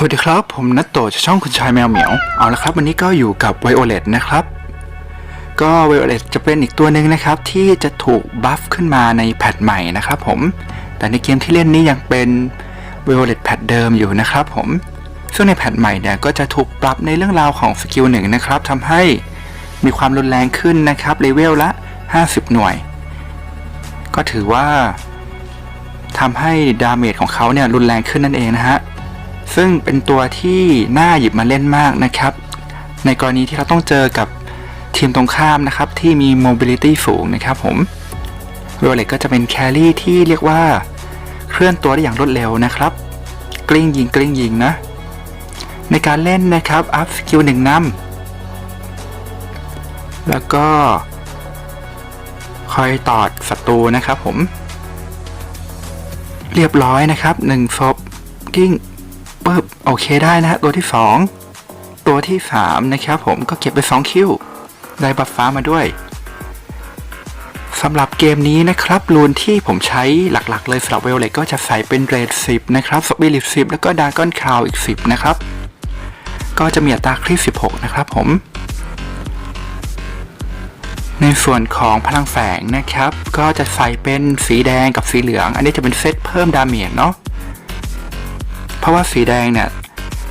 สวัสดีครับ ผมนัตโตจากช่องคุณชายแมวเหมียว เอาละครับ วันนี้ก็อยู่กับไวโอเลตนะครับ ก็ไวโอเลตจะเป็นอีกตัวหนึ่งนะครับ ที่จะถูกบัฟขึ้นมาในแพทใหม่นะครับผม แต่ในเกมที่เล่นนี้ยังเป็นไวโอเลตแพทเดิมอยู่นะครับผมซึ่งในแพทใหม่เนี่ยก็จะถูกปรับในเรื่องราวของสกิลหนึ่งนะครับทำให้มีความรุนแรงขึ้นนะครับเลเวลละ 50 หน่วย ก็ถือว่าทำให้ดาเมจของเขาเนี่ยรุนแรงขึ้นนั่นเองนะฮะ ซึ่งเป็นตัวที่น่าหยิบมาเล่นมากนะครับ ในกรณีที่เราต้องเจอกับทีมตรงข้ามนะครับที่มี mobility สูงนะครับผมโรเล็กก็จะเป็นแครี่ที่เรียกว่าเคลื่อนตัวได้อย่างรวดเร็วนะครับ กลิ้งยิงกลิ้งยิงนะ ในการเล่นนะครับอัพสกิลหนึ่งนำแล้วก็คอยตอดศัตรูนะครับผม เรียบร้อยนะครับหนึ่งศพกิ้ง ปึ๊บโอเคได้นะฮะตัวที่ 2 ตัวที่ 3 นะครับผมก็เก็บไป 2 คิวได้บัฟฟ้ามาด้วยสำหรับเกมนี้นะครับรูนที่ผมใช้หลักๆ เลยสำหรับเวลเลตก็จะใส่เป็นเรด10 นะครับสปิริต10 แล้วก็ดากอนคาวอีก 10 นะครับ ก็จะมีอัตราคลิป16 นะครับผม ในส่วนของพลังแฝงนะครับ ก็จะใส่เป็นสีแดงกับสีเหลือง อันนี้จะเป็นเซตเพิ่มดาเมจเนาะ ราะว่าสีแดงเนี่ย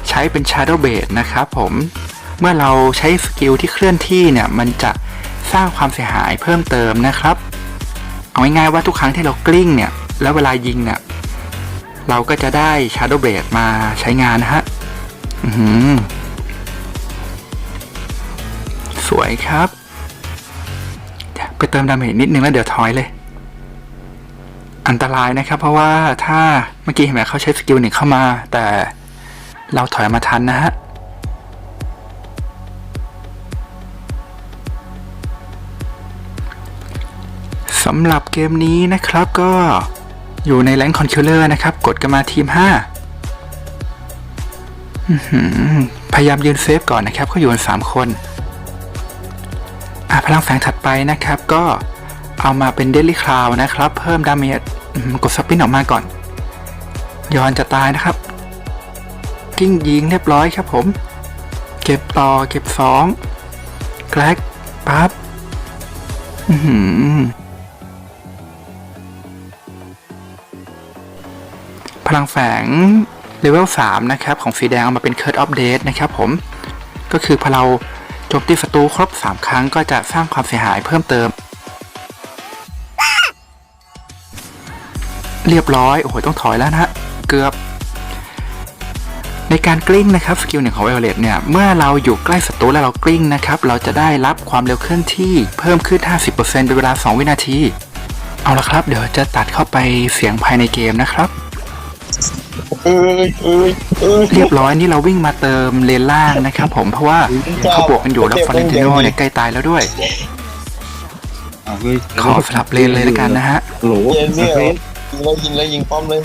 ใช้เป็น Shadow b a s e นะครับผม เมื่อเราใช้สกิลที่เคลื่อนที่เนี่ยมันจะสร้างความเสียหายเพิ่มเติมนะครับ เอาง่ายๆว่าทุกครั้งที่เรากลิ้งเนี่ย แล้วเวลายิงเนี่ยเราก็จะได้ Shadow b a s e มาใช้งานนะฮะอื้อหือสวยครับ ไปเติมดาเมจนิดนึงแล้วเดี๋ยวถอยเลย อันตรายนะครับ เพราะว่าถ้าเมื่อกี้เห็นไหมเขาใช้สกิลหนึ่งเข้ามา แต่เราถอยมาทันนะฮะสำหรับเกมนี้นะครับก็อยู่ในแรงคอนคิลเลอร์นะครับ กดกันมาทีม5อื้อหือพยายามยืนเซฟก่อนนะครับเขาอยู่กัน 3 คนอะพลังแฝงถัดไปนะครับก็เอามาเป็นเดลิคลาวนะครับ เพิ่มดาเมจ กดสปินออกมาก่อน ยอนจะตายนะครับ กิ้งยิงเรียบร้อยครับผม เก็บต่อเก็บสองแกลกปั๊บอื้อหือพลังแฝงเลเวล3นะครับ ของสีแดงเอามาเป็นเคิร์ดออฟเดตนะครับผม ก็คือพอเราโจมตีศัตรูครบ 3 ครั้งก็จะสร้างความเสียหายเพิ่มเติม เรียบร้อย โอ้โห ต้องถอยแล้วนะฮะ เกือบ ในการกลิ้งนะครับ สกิลหนึ่งของไวโอเลตเนี่ย เมื่อเราอยู่ใกล้ศัตรูแล้วเรากลิ้งนะครับ เราจะได้รับความเร็วเคลื่อนที่เพิ่มขึ้น 50%เป็นเวลา 2 วินาที เอาละครับ เดี๋ยวจะตัดเข้าไปเสียงภายในเกมนะครับเรียบร้อยนี่เราวิ่งมาเติมเลนล่างนะครับผมเพราะว่าเขาบวกกันอยู่แล้วฟอร์เรนติโนเนี่ยใกล้ตายแล้วด้วยขอสลับเลนเลยแล้วกันนะฮะโหลเย็นเนี่ยเฟสยิงเลยยิงเลยยิงป้อมเลย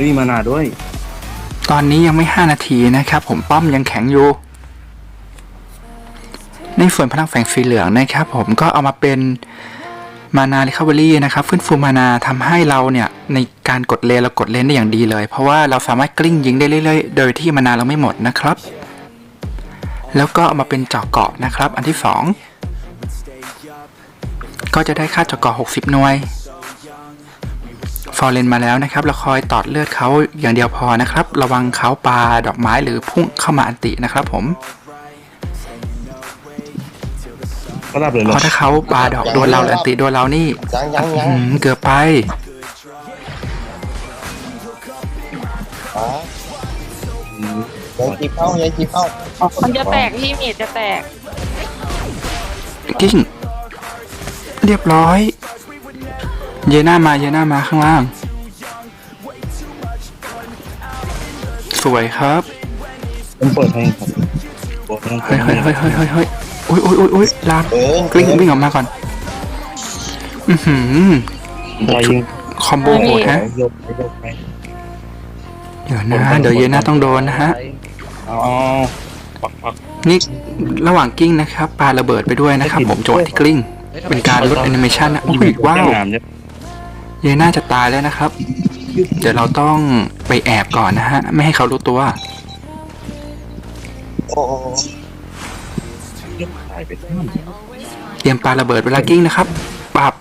รีมานาด้วย ตอนนี้ยังไม่ 5 นาทีนะครับ ผมป้อมยังแข็งอยู่ ในส่วนพลังแฝงสีเหลืองนะครับ ผมก็เอามาเป็นมานา r ิค o เวอรี่นะครับ ฟื้นฟูมานาทำให้เราเนี่ย ในการกดเลนเรากดเลนได้อย่างดีเลย เพราะว่าเราสามารถกลิ้งยิงได้เรื่อยๆ โดยที่มานาเราไม่หมดนะครับ แล้วก็เอามาเป็นเจาะเกาะนะครับ อันที่ 2 ก็จะได้ค่าเจาะเกาะ60 หน่วยฟ อร์เรนมาแล้วนะครับเราคอยตอดเลือดเขาอย่างเดียวพอนะครับ ระวังเขาปาดอกไม้หรือพุ่งเข้ามาอันตินะครับผมก็รับเลยเหรเพอราะถ้าเขาปาดอกโดนเราหรืออันติโดนเรานี่ยังยังยังอื้อหือเกือบไปอะยังจีบเข้ายังจีบเข้ามันจะแตกพี่เมีดจะแตกกิ้งเรียบร้อย เยน่ามาเยน่ามาข้างล่าง สวยครับผมเปิดให้ครับเปิดให้เฮ้ยเฮ้ยเฮ้ยเฮ้ยเฮ้ยเฮ้ยอุ้ยอุ้ยอุ้ยอุ้ยลามเออกลิ้งวิ่งออกมาก่อน อือหือไปยิงคอมโบโหดฮะยกไปยกไปเดี๋ยวนะเดี๋ยวเยน่าต้องโดนนะฮะอ๋อปักปักนี่ระหว่างกิ้งนะครับปาระเบิดไปด้วยนะครับผมจังหวะที่กลิ้ง เป็นการลดแอนิเมชันนะอุ้ยว้าวงามเนี่ ยเยน่าจะตายแล้วนะครับ เดี๋ยวเราต้องไปแอบก่อนนะฮะ ไม่ให้เขารู้ตัว โอ้โหเรียบตายไปทั้งเตรียมปาระเบิดเวลากิ้งนะครับปรับ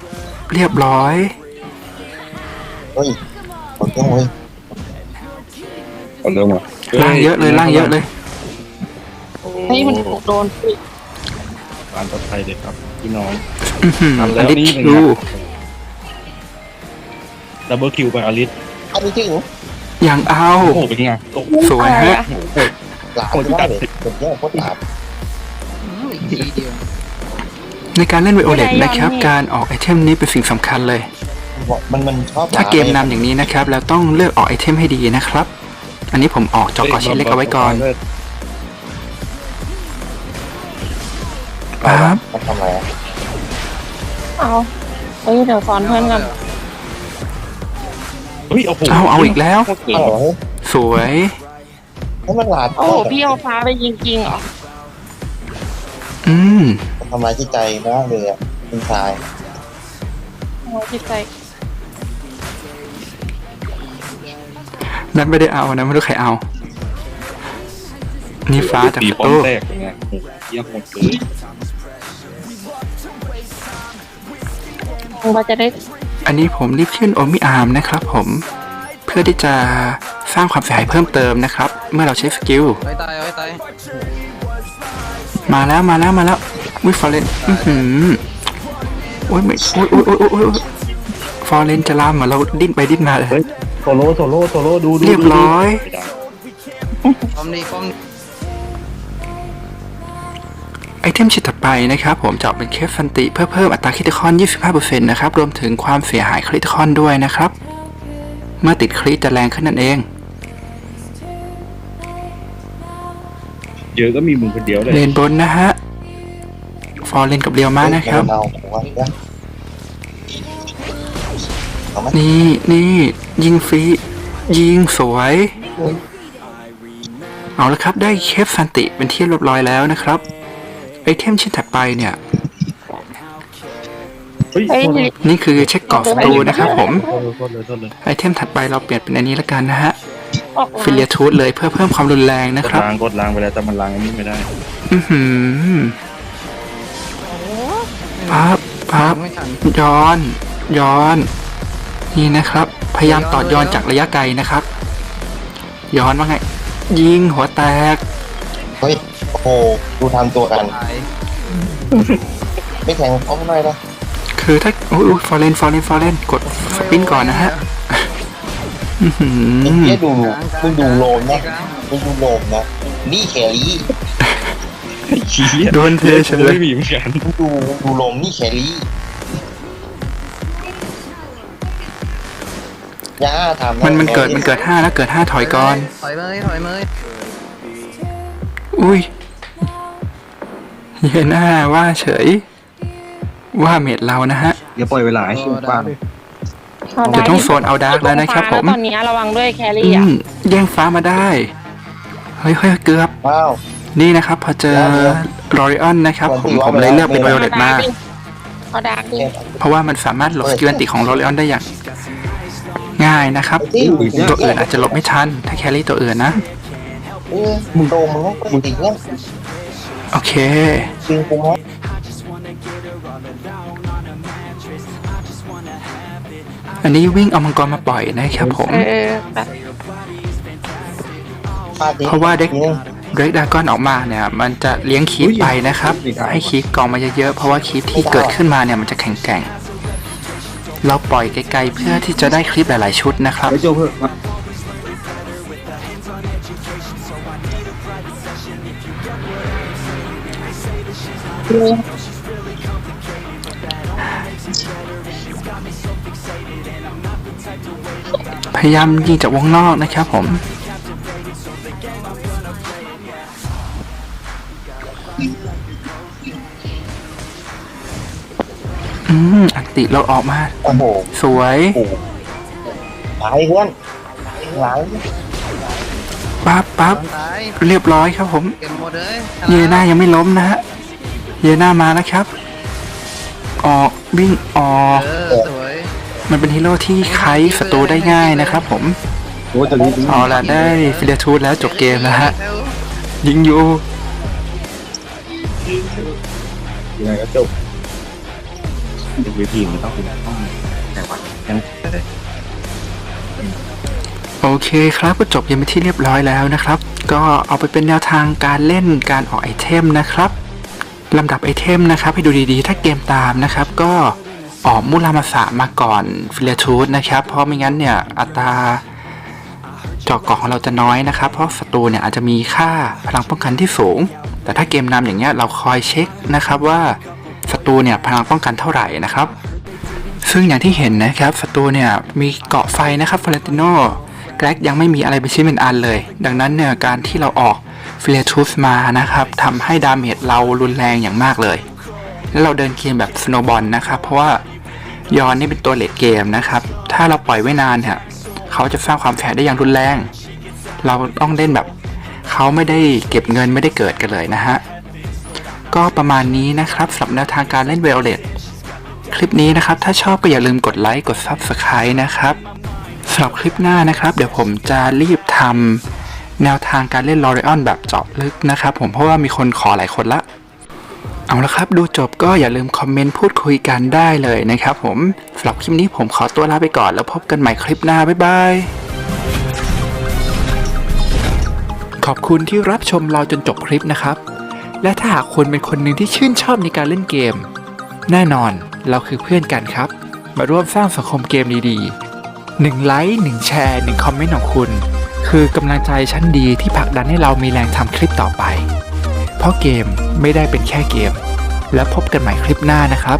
เรียบร้อย เฮ้ยหมดยังเว้ยเอาเริ่มอะล่างเยอะเลยล่างเยอะเลย เฮ้ยมันถูกโดน การปลอดภัยเลยครับพี่น้อง อื้อหือทำแล้อัวนนี้นี่เป็นไงคิว ดับเบิลคิวไปอลิสอันนี้จริงอย่างเอาโอ้โหเป็นไงโอ้โหสวยฮะหลานไม่ได้เลยเป็นแย่โคตรหลานในการเล่นไวโอเลตนะครับ การออกไอเทมนี้เป็นสิ่งสำคัญเลย มันมันชอบหลนถ้าเกมนำอย่างนี้นะครับ เราต้องเลือกออกไอเทมให้ดีนะครับ อันนี้ผมออกจอกอชิ้นเล็กเอาไว้ก่อนปั๊บมันทำอะไรอะเอาเฮ้ยเดี๋ยวสอนเพื่อนกัน เฮ้ยโอ้โหเอาเอาอีกแล้วเอาเหรอเฮ้ยสวยให้มันหลานโอ้โหพี่เอาฟ้าไปยิงจริงเหรออืมมันทำร้ายจิตใจมากเลยอะคุณชายโอ้จิตใจนั่นไม่ได้เอานะไม่รู้ใครเอา นี่ฟ้าจากตีสคอนตูแตกเป็นไงโอ้โหเยี่ยมหมดเลยเราจะได้ อันนี้ผมรีบขึ้นโอมิอาร์มนะครับผม เพื่อที่จะสร้างความเสียหายเพิ่มเติมนะครับ เมื่อเราใช้สกิลไว้ตายไว้ตายมาแล้วมาแล้วมาแล้ววิฟอร์เรนอือหือโอ้ยไม่โอ้ยโอ้ยโอ้ยโอ้ยโอ้ยฟอร์เรนจะลามเหมือนเราดิ้นไปดิ้นมาเลยเฮ้ยโซโล่โซโล่โซโล่ดูดูเรียบร้อยไม่ได้ป้อมดีป้อมดี ไอเทมชิ้นถัดไปนะครับผมจะออกเป็นเคฟฟันติเพื่อเพิ่มอัตราคริติคอน 25%นะครับรวมถึงความเสียหายคริติคอนด้วยนะครับ เมื่อติดคริจะแรงขึ้นนั่นเอง เยอะก็มีมึงคนเดียวเลยเลนบนนะฮะ ฟอร์เรนกับเรียวมานะครับเอาผมว่าเนี่ยเอาไหมนี่นี่ยิงฟรี ยิงสวย เอาละครับได้เคฟฟันติเป็นที่เรียบร้อยแล้วนะครับ ไอเทมชิ้นถัดไปเนี่ยเฮ้ยเฮ้ยโทษเลยนี่คือเช็คกรอบศัตรูนะครับผม โทษเลยโทษเลยโทษเลยไอเทมถัดไปเราเปลี่ยนเป็นอันนี้ละกันนะฮะ ออกฟิเลียทูธเลยเพื่อเพิ่มความรุนแรงนะกคดรับ ล้างกดล้างไปแล้วแต่มันล้างอันนี้ไม่ได้อือหือปั๊บปั๊บไม่ทันย้อน ย้อน นี่นะครับ พยายามตอดย้อนจากระยะไกลนะครับ ย้อนว่าไง ยิงหัวแตก เฮ้ย โอ้โหดูทำตัวกัน ตายไม่แข็งเขาไม่ได้นะคือถ้าอุ้ยฟอร์เรนฟอร์เรนฟอร์เรนกดสปินก่อนนะฮะอื้อหืไอ้อเหี้ยดูดูมึงดูโลมนะมึงดูโลมนะนี่แครี่ขี้เหี้ยโดนเทเฉยไม่มีเหมือนกันมึงดูมึงดูโลมนี่แครี่ย่าทำะมันมันเกิดมันเกิดห้าแล้วเกิดห้าถอยก่อน ถอยเลยถอยเลยอุ้ย เยน่าว่าเฉย ว่าเมดเรานะฮะ อย่าปล่อยเวลาให้โอ้ชิวได้บ้างเอาเดี๋ยวต้องโซนเอาดาร์กแล้วนะครับผม ตอนนี้ระวังด้วยแคอืรี่อะมแย่งฟ้ามาได้ เฮ้ยเฮ้ยเกือบว้าวนี่นะครับ พอเจอลอริออนนะครับ ผมผมเลยเลือกเป็นไวโอเลตมาเอาดาร์กดิเพราะว่ามันสามารถหลบสกิลอันติของลอริออนได้อย่าง ง่ายนะครับ ตัวอื่นอาจจะหลบไม่ทัน ถ้าแครี่ตัวอื่นนะเออมึงโดมมึงต้องมึงติดเนี่ย โอเค จริงกูฮะอันนี้วิ่งเอามังกรมาปล่อยนะครับผม เออแบบฟาดดิเพราะว่าเด็กทีนึงเรกดากอนออกมาเนี่ย มันจะเลี้ยงคีปไปนะครับ ให้คีปกองมาเยอะๆ เพราะว่าคีปที่เกิดขึ้นมาเนี่ยมันจะแข็งแกร่ง เราปล่อยไกลๆเพื่อที่จะได้คลิปหลายๆชุดนะครับไปโจเพิ่มมา พยายามยิงจากวงนอกนะครับผมอืมอันติเราออกมา โอ้โหสวย โอ้โหตายเพื่อนหลัง ปั๊บปั๊บตายเรียบร้อยครับผม เก็บหมดเลยเยน่ายังไม่ล้มนะฮะ เยน่ามาแล้วครับ ออกวิ่งออก เออสวยมันเป็นฮีโร่ที่ไคศัตรูได้ง่ายนะครับ ผมโอ้จะรีบเอาละได้ฟิลทูดแล้วจบเกมแล้วฮะ ยิงอยู่ยังไงก็จบดูวิธีมันต้องเป็นต้องแต่ว่ายังแต่ โอเคครับก็จบยังไปที่เรียบร้อยแล้วนะครับ ก็เอาไปเป็นแนวทางการเล่นการออกไอเทมนะครับลำดับไอเทมนะครับ ให้ดูดีๆ ถ้าเกมตามนะครับ ก็ออกมุรามาสะมาก่อนฟิลทูดนะครับ เพราะไม่งั้นเนี่ยอัตราเจาะเกาะของเราจะน้อยนะครับ เพราะศัตรูเนี่ยอาจจะมีค่าพลังป้องกันที่สูง แต่ถ้าเกมนำอย่างเงี้ยเราคอยเช็คนะครับว่าศัตรูเนี่ยพลังป้องกันเท่าไหร่นะครับ ซึ่งอย่างที่เห็นนะครับศัตรูเนี่ยมีเกาะไฟนะครับฟลอเรนติโน แรกยังไม่มีอะไรเป็นชิ้นเป็นอันเลย ดังนั้นเนี่ยการที่เราออกฟิเลทูสมานะครับทำให้ดาเมจเรารุนแรงอย่างมากเลย แล้วเราเดินเกมแบบสโนบอลนะครับ เพราะว่ายอนนี่เป็นตัวเลดเกมนะครับ ถ้าเราปล่อยไว้นานเนี่ยเขาจะสร้างความแฝงได้อย่างรุนแรง เราต้องเล่นแบบเขาไม่ได้เก็บเงินไม่ได้เกิดกันเลยนะฮะ ก็ประมาณนี้นะครับสำหรับแนวทางการเล่นเวลเลตคลิปนี้นะครับ ถ้าชอบก็อย่าลืมกดไลค์กด Subscribe นะครับ สำหรับคลิปหน้านะครับ เดี๋ยวผมจะรีบทำแนวทางการเล่นลอริออนแบบเจาะลึกนะครับผมเพราะว่ามีคนขอหลายคนละ เอาละครับ ดูจบก็อย่าลืมคอมเมนต์พูดคุยกันได้เลยนะครับผมสำหรับคลิปนี้ผมขอตัวลาไปก่อนแล้วพบกันใหม่คลิปหน้า บ๊ายบายขอบคุณที่รับชมเราจนจบคลิปนะครับ และถ้าหากคุณเป็นคนหนึ่งที่ชื่นชอบในการเล่นเกม แน่นอนเราคือเพื่อนกันครับ มาร่วมสร้างสังคมเกมดีๆ หนึ่งไลค์หนึ่งแชร์หนึ่งคอมเมนต์ของคุณ คือกำลังใจชั้นดีที่ผลักดันให้เรามีแรงทำคลิปต่อไป เพราะเกมไม่ได้เป็นแค่เกม แล้วพบกันใหม่คลิปหน้านะครับ